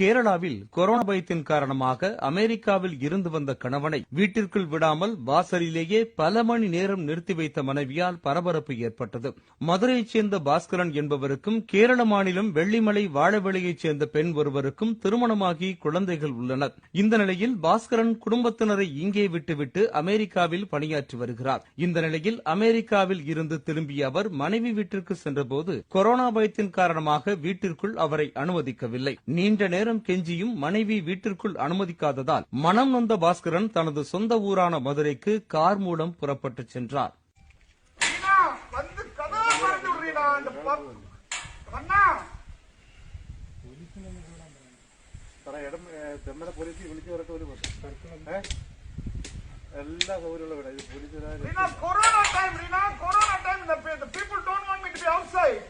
கேரளாவில் கொரோனா பயத்தின் காரணமாக அமெரிக்காவில் இருந்து வந்த கணவனை வீட்டிற்குள் விடாமல் வாசலிலேயே பல மணி நேரம் நிறுத்தி வைத்த மனைவியால் பரபரப்பு ஏற்பட்டது. மதுரையைச் சேர்ந்த பாஸ்கரன் என்பவருக்கும் கேரள மாநிலம் வெள்ளிமலை வாழவெளியைச் சேர்ந்த பெண் ஒருவருக்கும் திருமணமாகி குழந்தைகள் உள்ளனர். இந்த நிலையில் பாஸ்கரன் குடும்பத்தினரை இங்கே விட்டுவிட்டு அமெரிக்காவில் பணியாற்றி வருகிறார். இந்த நிலையில் அமெரிக்காவில் இருந்து திரும்பிய அவர் மனைவி வீட்டிற்கு சென்றபோது கொரோனா பயத்தின் காரணமாக வீட்டிற்குள் அவரை அனுமதிக்கவில்லை. நீண்ட நேரம் கெஞ்சியும் மனைவி வீட்டிற்குள் அனுமதிக்காததால் மனம் நொந்த பாஸ்கரன் தனது சொந்த ஊரான மதுரைக்கு கார் மூலம் புறப்பட்டு சென்றார் ரீனா வந்து கதவை திறந்து விடு ரீனா அந்த பப்- அண்ணா സാറേ ഇടം തെമ്മല പോലീസ് വിളിച്ചു പറഞ്ഞിട്ട് ഒരു ബസ് ഏ? എല്ലാ സൗകര്യമുള്ള വീടാ ഇത് പോലീസുകാർ Reena corona time Reena corona time இந்த people don't want me to be outside